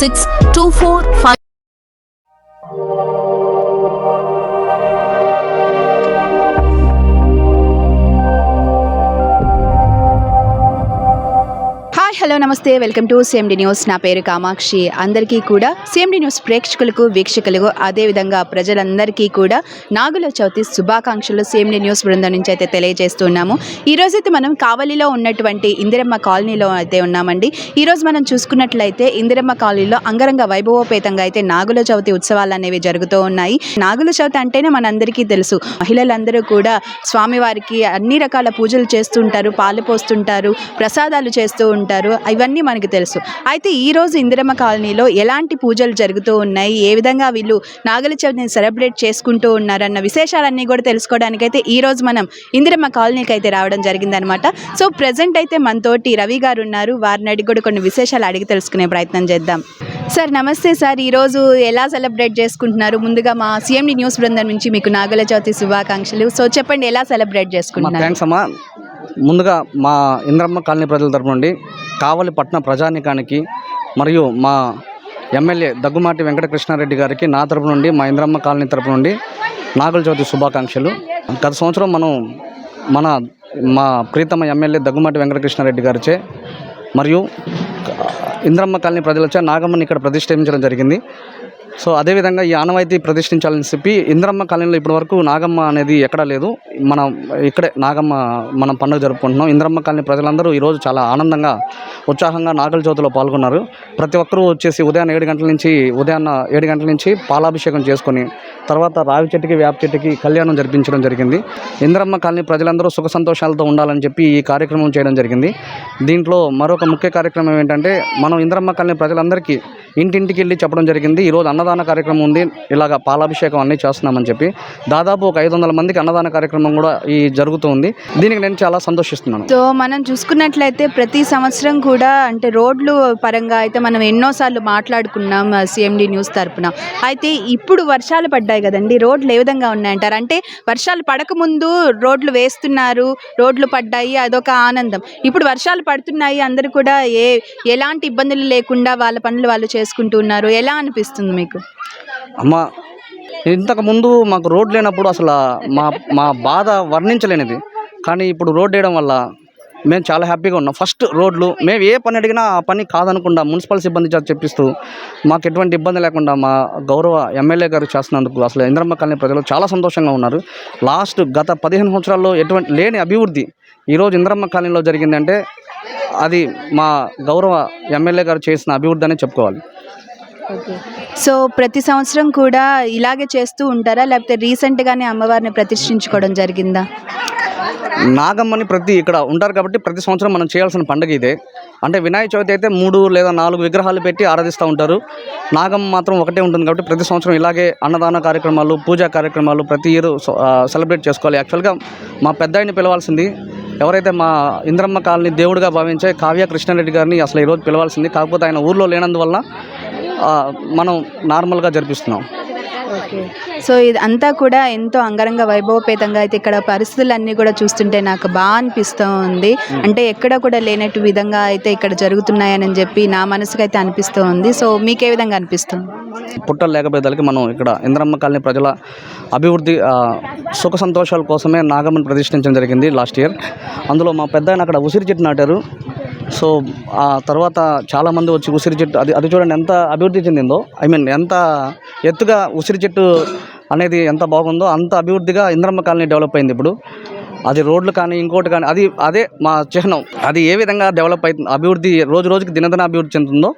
six two four five hello నమస్తే. Welcome to CMD news నా పేరు కామాక్షి. అందరికీ కూడా సిఎండి న్యూస్ ప్రేక్షకులకు వీక్షకులకు అదేవిధంగా ప్రజలందరికీ కూడా నాగుల చవితి శుభాకాంక్షలు సిఎండి న్యూస్ బృందం నుంచి అయితే తెలియజేస్తున్నాము. ఈరోజైతే మనం కావలిలో ఉన్నటువంటి ఇందిరమ్మ కాలనీలో అయితే ఉన్నామండి. ఈరోజు మనం చూసుకున్నట్లయితే ఇందిరమ్మ కాలనీలో అంగరంగ వైభవోపేతంగా అయితే నాగుల చవితి ఉత్సవాలు అనేవి జరుగుతూ ఉన్నాయి. నాగుల చవితి అంటేనే మనందరికీ తెలుసు. మహిళలందరూ కూడా స్వామివారికి అన్ని రకాల పూజలు చేస్తుంటారు పాలు పోస్తుంటారు ప్రసాదాలు చేస్తూ ఉంటారు. ఇవన్నీ మనకు తెలుసు. అయితే ఈ రోజు ఇందిరమ్మ కాలనీలో ఎలాంటి పూజలు జరుగుతూ ఉన్నాయి? ఏ విధంగా వీళ్ళు నాగల చవితిని సెలబ్రేట్ చేసుకుంటూ ఉన్నారన్న విశేషాలన్నీ కూడా తెలుసుకోవడానికి అయితే ఈ రోజు మనం ఇందిరమ్మ కాలనీకి అయితే రావడం జరిగిందనమాట సో ప్రజెంట్ అయితే మనతోటి రవి గారు ఉన్నారు. వారిని అడిగి కూడా కొన్ని విశేషాలు అడిగి తెలుసుకునే ప్రయత్నం చేద్దాం. సార్ నమస్తే సార్. ఈరోజు ఎలా సెలబ్రేట్ చేసుకుంటున్నారు? ముందుగా మా సిఎండి న్యూస్ బృందం నుంచి మీకు నాగల చవితి శుభాకాంక్షలు. సో చెప్పండి ఎలా సెలబ్రేట్ చేసుకుంటున్నారు? థ్యాంక్స్ అమ్మా. ముందుగా మా ఇంద్రమ్మ కాలనీ ప్రజల తరపు నుండి కావలి పట్టణ ప్రజానికానికి మరియు మా ఎమ్మెల్యే దగ్గుమాటి వెంకటకృష్ణారెడ్డి గారికి నా తరపు నుండి మా ఇంద్రమ్మ కాలనీ తరపు నుండి నాగుల చవితి శుభాకాంక్షలు. గత సంవత్సరం మనం మన మా ప్రీతమ ఎమ్మెల్యే దగ్గుమాటి వెంకటకృష్ణారెడ్డి గారిచే మరియు ఇంద్రమ్మ కాలనీ ప్రజలచే నాగమ్మని ఇక్కడ ప్రతిష్ఠించడం జరిగింది. సో అదేవిధంగా ఈ ఆనవాయితీ ప్రతిష్ఠించాలని చెప్పి ఇంద్రమ్మ కాలనీలో ఇప్పటి వరకు నాగమ్మ అనేది ఎక్కడా లేదు. మనం ఇక్కడే నాగమ్మ మనం పండుగ జరుపుకుంటున్నాం. ఇంద్రమ్మ కాలనీ ప్రజలందరూ ఈరోజు చాలా ఆనందంగా ఉత్సాహంగా నాగల చవితిలో పాల్గొన్నారు. ప్రతి ఒక్కరూ వచ్చేసి ఉదయాన్నే ఏడు గంటల నుంచి ఉదయాన్న ఏడు గంటల నుంచి పాలాభిషేకం చేసుకొని తర్వాత రావి చెట్టుకి వేప చెట్టుకి కళ్యాణం జరిపించడం జరిగింది. ఇంద్రమ్మ కాలనీ ప్రజలందరూ సుఖ సంతోషాలతో ఉండాలని చెప్పి ఈ కార్యక్రమం చేయడం జరిగింది. దీంట్లో మరొక ముఖ్య కార్యక్రమం ఏంటంటే మనం ఇంద్రమ్మ కాలనీ ప్రజలందరికీ ఇంటింటికి వెళ్ళి చెప్పడం జరిగింది. ఈరోజు అన్నదాన కార్యక్రమం ఉంది. ఇలాగ పాలాభిషేకం అన్నీ చేస్తున్నామని చెప్పి దాదాపు ఒక ఐదు వందల మందికి అన్నదాన కార్యక్రమం కూడా ఈ జరుగుతుంది దీనికి నేను చాలా సంతోషిస్తున్నాను. సో మనం చూసుకున్నట్లయితే ప్రతి సంవత్సరం కూడా అంటే రోడ్లు పరంగా అయితే మనం ఎన్నోసార్లు మాట్లాడుకున్నాం సిఎండి న్యూస్ తరపున. అయితే ఇప్పుడు వర్షాలు పడ్డాయి కదండి. రోడ్లు ఏ విధంగా ఉన్నాయంటారు? అంటే వర్షాలు పడకముందు రోడ్లు వేస్తున్నారు రోడ్లు పడ్డాయి అదొక ఆనందం. ఇప్పుడు వర్షాలు పడుతున్నాయి అందరూ కూడా ఏ ఎలాంటి ఇబ్బందులు లేకుండా వాళ్ళ పనులు వాళ్ళు చేసుకుంటూ ఉన్నారు. ఎలా అనిపిస్తుంది మీకు? అమ్మ ఇంతకుముందు మాకు రోడ్ లేనప్పుడు అసలు మా మా బాధ వర్ణించలేనిది. కానీ ఇప్పుడు రోడ్ వేయడం వల్ల మేము చాలా హ్యాపీగా ఉన్నాం. ఫస్ట్ రోడ్లు మేము ఏ పని అడిగినా ఆ పని కాదనకుండా మున్సిపల్ సిబ్బంది చేత చెప్పిస్తూ మాకు ఎటువంటి ఇబ్బంది లేకుండా మా గౌరవ ఎమ్మెల్యే గారు చేస్తున్నందుకు అసలు ఇంద్రమ్మ కాలనీ ప్రజలు చాలా సంతోషంగా ఉన్నారు. లాస్ట్ గత పదిహేను సంవత్సరాల్లో ఎటువంటి లేని అభివృద్ధి ఈరోజు ఇంద్రమ్మ కాలనీలో జరిగిందంటే అది మా గౌరవ ఎమ్మెల్యే గారు చేసిన అభివృద్ధి అనే చెప్పుకోవాలి. సో ప్రతి సంవత్సరం కూడా ఇలాగే చేస్తూ ఉంటారా? లేకపోతే రీసెంట్గానే అమ్మవారిని ప్రతిష్ఠించుకోవడం జరిగిందా? నాగమ్మని ప్రతి ఇక్కడ ఉంటారు కాబట్టి ప్రతి సంవత్సరం మనం చేయాల్సిన పండుగ ఇదే. అంటే వినాయక చవితి అయితే మూడు లేదా నాలుగు విగ్రహాలు పెట్టి ఆరాధిస్తూ ఉంటారు. నాగమ్మ మాత్రం ఒకటే ఉంటుంది కాబట్టి ప్రతి సంవత్సరం ఇలాగే అన్నదాన కార్యక్రమాలు పూజా కార్యక్రమాలు ప్రతి ఇయర్ సెలబ్రేట్ చేసుకోవాలి. యాక్చువల్గా మా పెద్ద పిలవాల్సింది ఎవరైతే మా ఇంద్రమ్మ కాలనీ దేవుడిగా భావించే కావ్య కృష్ణారెడ్డి గారిని అసలు ఈరోజు పిలవాల్సింది. కాకపోతే ఆయన ఊర్లో లేనందువల్ల మనం నార్మల్గా జరిపిస్తున్నాం. సో ఇది అంతా కూడా ఎంతో అంగరంగ వైభవపేతంగా అయితే ఇక్కడ పరిస్థితులన్నీ కూడా చూస్తుంటే నాకు బాగా అనిపిస్తూ ఉంది అంటే ఎక్కడ కూడా లేనట్టు విధంగా అయితే ఇక్కడ జరుగుతున్నాయని చెప్పి నా మనసుకు అయితే అనిపిస్తూ ఉంది సో మీకే విధంగా అనిపిస్తుంది? పుట్టలు లేకపోయేదానికి మనం ఇక్కడ ఇంద్రమ్మ కాలనీ ప్రజల అభివృద్ధి సుఖ సంతోషాల కోసమే నాగమ్మని ప్రతిష్ఠించడం జరిగింది లాస్ట్ ఇయర్. అందులో మా పెద్ద అక్కడ ఉసిరి చెట్టు నాటారు. సో ఆ తర్వాత చాలామంది వచ్చి ఉసిరి చెట్టు అది అది చూడండి ఎంత అభివృద్ధి చెందిందో. ఐ మీన్ ఎంత ఎత్తుగా ఉసిరి చెట్టు అనేది ఎంత బాగుందో అంత అభివృద్ధిగా ఇంద్రమ్మ కాలనీ డెవలప్ అయింది ఇప్పుడు. అది రోడ్లు కానీ ఇంకోటి కానీ అది అదే మా చిహ్నం. అది ఏ విధంగా డెవలప్ అవుతుంది అభివృద్ధి రోజు రోజుకి దినదిన అభివృద్ధి చెందుతుందో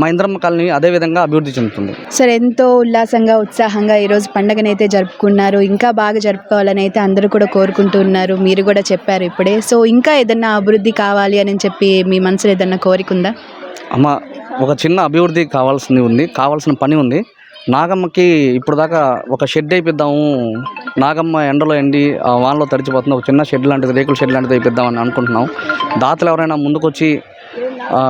మా ఇంద్రమ్మ కాలనీ అదే విధంగా అభివృద్ధి చెందుతుంది. సరే ఎంతో ఉల్లాసంగా ఉత్సాహంగా ఈరోజు పండగనైతే జరుపుకున్నారు. ఇంకా బాగా జరుపుకోవాలని అయితే అందరూ కూడా కోరుకుంటున్నారు మీరు కూడా చెప్పారు ఇప్పుడే. సో ఇంకా ఏదన్నా అభివృద్ధి కావాలి అని చెప్పి మీ మనసులో ఏదన్నా కోరిక ఉందా? అమ్మ ఒక చిన్న అభివృద్ధి కావాల్సింది ఉంది. కావాల్సిన పని ఉంది. నాగమ్మకి ఇప్పుడు దాకా ఒక షెడ్ వేయిద్దాము నాగమ్మ ఎండలో ఎండి ఆ వానలో తడిచిపోతుంది. ఒక చిన్న షెడ్ లాంటిది రేకుల షెడ్ లాంటిది వేయిద్దామని అనుకుంటున్నాం. దాతలు ఎవరైనా ముందుకొచ్చి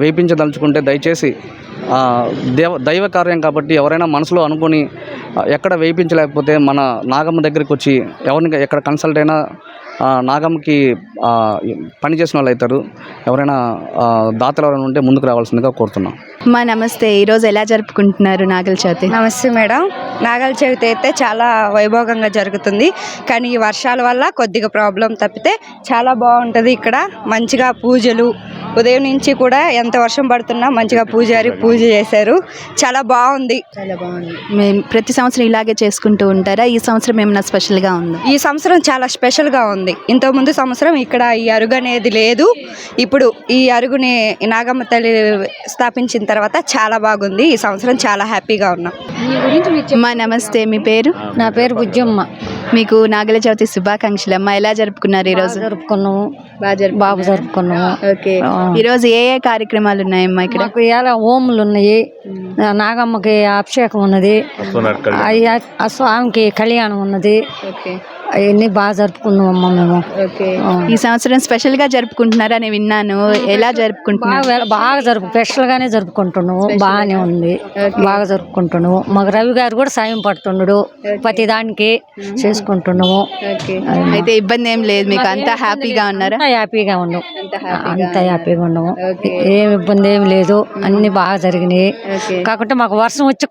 వేయించదలుచుకుంటే దయచేసి దేవ దైవ కార్యం కాబట్టి ఎవరైనా మనసులో అనుకొని ఎక్కడ వేయించలేకపోతే మన నాగమ్మ దగ్గరికి వచ్చి ఎవరిని ఎక్కడ కన్సల్ట్ అయినా నాగమ్మకి ఆ, పని చేసిన వాళ్ళు అవుతారు. ఎవరైనా దాతలు ఎవరైనా ఉంటే ముందుకు రావాల్సిందిగా కోరుతున్నాం. మా నమస్తే. ఈరోజు ఎలా జరుపుకుంటున్నారు నాగల చవితి? నమస్తే మేడం. నాగల చవితి అయితే చాలా వైభోగంగా జరుగుతుంది. కానీ ఈ వర్షాల వల్ల కొద్దిగా ప్రాబ్లం తప్పితే చాలా బాగుంటుంది ఇక్కడ. మంచిగా పూజలు ఉదయం నుంచి కూడా ఎంత వర్షం పడుతున్నా మంచిగా పూజారి పూజ చేశారు. చాలా బాగుంది. చాలా బాగుంది. మేము ప్రతి సంవత్సరం ఇలాగే చేసుకుంటూ ఉంటారా? ఈ సంవత్సరం ఏమైనా స్పెషల్గా ఉందా? ఈ సంవత్సరం చాలా స్పెషల్గా ఉంది. ఇంతకుముందు సంవత్సరం ఇక్కడ ఈ అరుగు అనేది లేదు. ఇప్పుడు ఈ అరుగుని నాగమ్మ తల్లి స్థాపించిన తర్వాత చాలా బాగుంది. ఈ సంవత్సరం చాలా హ్యాపీగా ఉన్నాం. మా నమస్తే మీ పేరు? నా పేరు బుజ్జమ్మ. మీకు నాగల చవితి శుభాకాంక్షలు అమ్మా. ఎలా జరుపుకున్నారు ఈరోజు జరుపుకున్నాము. బాగా జరుపు బాబు జరుపుకున్నాము. ఓకే. ఆ. ఈరోజు ఏ ఏ కార్యక్రమాలు ఉన్నాయమ్మా ఇక్కడ? మాకు ఇలా ఓములు ఉన్నాయి. నాగమ్మకి అభిషేకం ఉన్నది. ఆ స్వామికి కళ్యాణం ఉన్నది. ఓకే. అవన్నీ బాగా జరుపుకున్నామమ్మ మేము. ఓకే. ఆ. ఈ సంవత్సరం స్పెషల్గా జరుపుకుంటున్నారా? అని విన్నాను. ఎలా జరుపుకుంటున్నారు? బాగా బాగా జరుపు స్పెషల్ గానే జరుపుకుంటున్నాము బాగానే ఉంది. బాగా జరుపుకుంటున్నాము. మాకు రవి గారు కూడా సాయం పడుతున్నాడు ప్రతి దానికి చేసుకుంటున్నాము. అయితే ఇబ్బంది ఏం లేదు. మీకు అంతా హ్యాపీగా ఉన్నారా? అంతా హ్యాపీగా ఉన్నాం. అంతా హ్యాపీగా ఉన్నాము. ఏం ఇబ్బంది ఏం లేదు. అన్ని బాగా జరిగినాయి. కాకుంటే మాకు వర్షం వచ్చి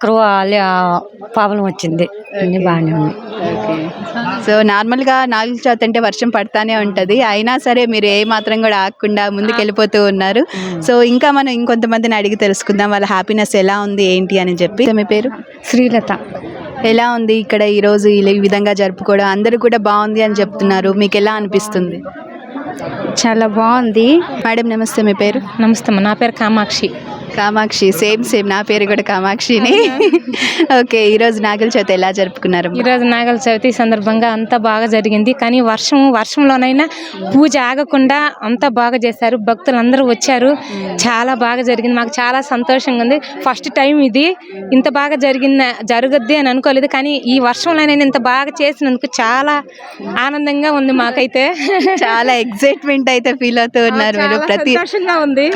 ప్రాబ్లం వచ్చింది. అన్ని బాగానే ఉన్నాయి. సో నార్మల్గా నాలుగు చవితి అంటే వర్షం పడతానే ఉంటుంది. అయినా సరే మీరు ఏ మాత్రం కూడా ఆగకుండా ముందుకు వెళ్ళిపోతూ ఉన్నారు సో ఇంకా మనం ఇంకొంతమందిని అడిగి తెలుసుకుందాం. వాళ్ళ హ్యాపీనెస్ ఎలా ఉంది ఏంటి అని చెప్పి. మీ పేరు? శ్రీలత. ఎలా ఉంది ఇక్కడ ఈరోజు ఈ విధంగా జరుపుకోవడం? అందరూ కూడా బాగుంది అని చెప్తున్నారు. మీకు ఎలా అనిపిస్తుంది? చాలా బాగుంది. మేడం నమస్తే. మీ పేరు? నమస్తే. నా పేరు కామాక్షి. Kamakshi same same. నా పేరు కూడా కామాక్షిని. ఓకే ఈరోజు నాగల చవితి ఎలా జరుపుకున్నారు ఈరోజు నాగల చవితి సందర్భంగా అంతా బాగా జరిగింది. కానీ వర్షం వర్షంలోనైనా పూజ ఆగకుండా అంతా బాగా చేశారు. భక్తులు అందరూ వచ్చారు. చాలా బాగా జరిగింది. మాకు చాలా సంతోషంగా ఉంది. ఫస్ట్ టైం ఇది. ఇంత బాగా జరిగిన జరగద్ది అని అనుకోలేదు. కానీ ఈ వర్షంలోనైనా ఇంత బాగా చేసినందుకు చాలా ఆనందంగా ఉంది మాకైతే. చాలా ఎక్సైట్మెంట్ అయితే ఫీల్ అవుతూ ఉన్నారు మీరు. ప్రతి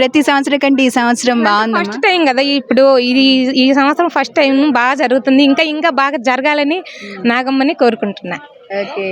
ప్రతి సంవత్సరం కంటే ఈ సంవత్సరం బాగుంది ఫస్ట్ టైం కదా ఇప్పుడు ఇది ఈ సంవత్సరం ఫస్ట్ టైం బాగా జరుగుతుంది. ఇంకా ఇంకా బాగా జరగాలని నాగమ్మని కోరుకుంటున్నా. ఓకే.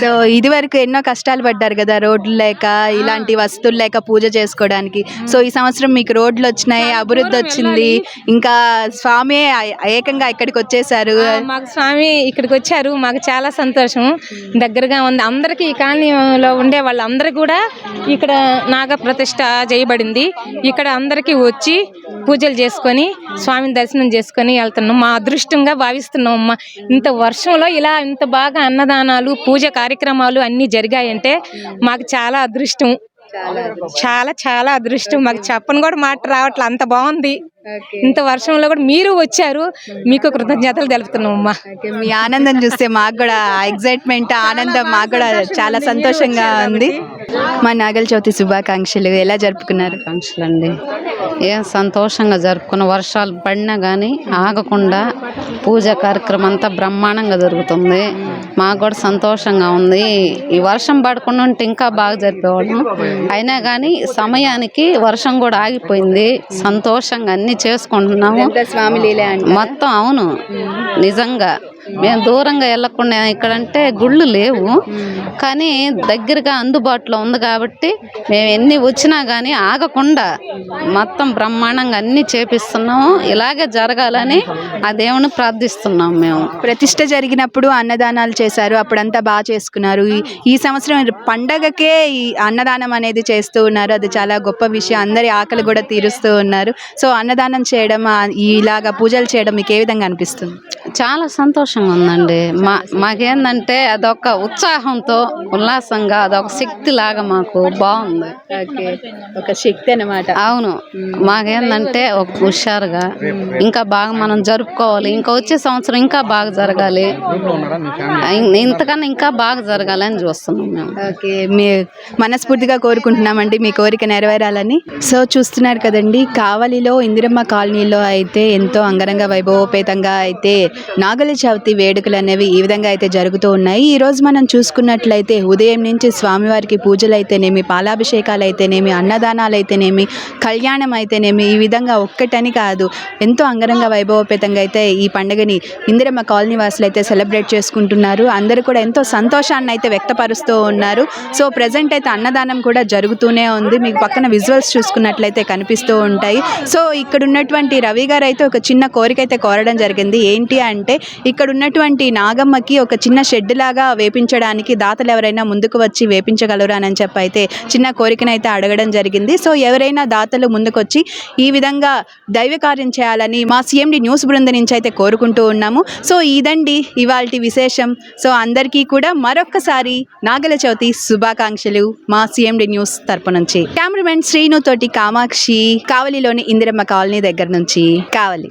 సో ఇది వరకు ఎన్నో కష్టాలు పడ్డారు కదా రోడ్లు లేక ఇలాంటి వస్తువులు లేక పూజ చేసుకోవడానికి. సో ఈ సంవత్సరం మీకు రోడ్లు వచ్చినాయి అభివృద్ధి వచ్చింది. ఇంకా స్వామి ఏకంగా ఇక్కడికి వచ్చేసారు మాకు స్వామి ఇక్కడికి వచ్చారు. మాకు చాలా సంతోషం. దగ్గరగా ఉంది. అందరికీ ఈ కాలనీలో ఉండే వాళ్ళందరూ కూడా ఇక్కడ నాగ ప్రతిష్ట చేయబడింది. ఇక్కడ అందరికీ వచ్చి పూజలు చేసుకొని స్వామిని దర్శనం చేసుకొని వెళ్తున్నాం. మా అదృష్టంగా భావిస్తున్నాం అమ్మ. ఇంత వర్షంలో ఇలా ఇంత బాగా అన్నదానాలు పూజ కార్యక్రమాలు అన్నీ జరిగాయంటే మాకు చాలా అదృష్టం. చాలా చాలా అదృష్టం. మాకు చెప్పని కూడా మాట రావట్లే. అంత బాగుంది. ఇంత వర్షంలో కూడా మీరు వచ్చారు. మీకు కృతజ్ఞతలు తెలుపుతున్నాం అమ్మా. మీ ఆనందం చూస్తే మాకు కూడా ఎగ్జైట్మెంట్ ఆనందం మాకు కూడా చాలా సంతోషంగా ఉంది. మా నాగల చవితి శుభాకాంక్షలు. ఎలా జరుపుకున్నారు? ఆకాంక్షలండి ఏం సంతోషంగా జరుపుకున్న వర్షాలు పడినా కానీ ఆగకుండా పూజ కార్యక్రమం అంతా బ్రహ్మాండంగా జరుగుతుంది. మాకు కూడా సంతోషంగా ఉంది. ఈ వర్షం పడకుండా ఉంటే ఇంకా బాగా జరిపేవాళ్ళం. అయినా కానీ సమయానికి వర్షం కూడా ఆగిపోయింది. సంతోషంగా అన్ని చేసుకుంటున్నాము. మొత్తం అవును. నిజంగా. మేము దూరంగా వెళ్ళకుండా ఇక్కడంటే గుళ్ళు లేవు. కానీ దగ్గరగా అందుబాటులో ఉంది కాబట్టి మేము ఎన్ని వచ్చినా కానీ ఆగకుండా మొత్తం బ్రహ్మాండంగా అన్ని చేపిస్తున్నాము. ఇలాగే జరగాలని ఆ దేవుని ప్రార్థిస్తున్నాం మేము. ప్రతిష్ట జరిగినప్పుడు అన్నదానాలు చేశారు అప్పుడంతా బాగా చేసుకున్నారు. ఈ- ఈ సంవత్సరం పండగకే ఈ అన్నదానం అనేది చేస్తూ ఉన్నారు. అది చాలా గొప్ప విషయం. అందరి ఆకలి కూడా తీరుస్తూ ఉన్నారు. సో అన్నదానం చేయడం ఇలాగా పూజలు చేయడం మీకు ఏ విధంగా అనిపిస్తుంది? చాలా సంతోషంగా ఉందండి. మా మాకేందంటే అదొక ఉత్సాహంతో ఉల్లాసంగా అదొక శక్తి లాగా మాకు బాగుంది. ఓకే. ఒక శక్తి అన్నమాట. అవును. మాకేందంటే ఒక హుషారుగా ఇంకా బాగా మనం జరుపుకోవాలి. ఇంకా వచ్చే సంవత్సరం ఇంకా బాగా జరగాలి. ఇంతకన్నా ఇంకా బాగా జరగాలని చూస్తున్నాం మేము. ఓకే మీ మనస్ఫూర్తిగా కోరుకుంటున్నామండి మీ కోరిక నెరవేరాలని. సో చూస్తున్నారు కదండి కావలిలో ఇందిరమ్మ కాలనీలో అయితే ఎంతో అంగరంగ వైభవోపేతంగా అయితే నాగల చవితి వేడుకలు అనేవి ఈ విధంగా అయితే జరుగుతూ ఉన్నాయి. ఈ రోజు మనం చూసుకున్నట్లయితే ఉదయం నుంచి స్వామివారికి పూజలు అయితేనేమి పాలాభిషేకాలు అయితేనేమి అన్నదానాలు అయితేనేమి కళ్యాణం అయితేనేమి ఈ విధంగా ఒక్కటని కాదు ఎంతో అంగరంగ వైభవోపేతంగా అయితే ఈ ఈ పండుగని ఇందిరమ్మ కాలనీ వాసులు అయితే సెలబ్రేట్ చేసుకుంటున్నారు. అందరూ కూడా ఎంతో సంతోషాన్ని అయితే వ్యక్తపరుస్తూ ఉన్నారు. సో ప్రజెంట్ అయితే అన్నదానం కూడా జరుగుతూనే ఉంది. మీకు పక్కన విజువల్స్ చూసుకున్నట్లయితే కనిపిస్తూ ఉంటాయి. సో ఇక్కడ ఉన్నటువంటి రవి గారు అయితే ఒక చిన్న కోరిక అయితే కోరడం జరిగింది. ఏంటి అంటే ఇక్కడ ఉన్నటువంటి నాగమ్మకి ఒక చిన్న షెడ్ లాగా వేపించడానికి దాతలు ఎవరైనా ముందుకు వచ్చి వేపించగలరు అని చెప్పి అయితే చిన్న కోరికనైతే అడగడం జరిగింది. సో ఎవరైనా దాతలు ముందుకొచ్చి ఈ విధంగా దైవ కార్యం చేయాలని మా సిఎండి న్యూస్ బృందం నుంచి అయితే కోరుకుంటూ ఉన్నాము. సో ఇదండి ఇవాళ విశేషం. సో అందరికీ కూడా మరొక్కసారి నాగల చవితి శుభాకాంక్షలు మా సిఎండి న్యూస్ తరపు నుంచి. కెమెరామెన్ శ్రీను తోటి కామాక్షి కావలిలోని ఇందిరమ్మ కాలనీ దగ్గర నుంచి. Kavali.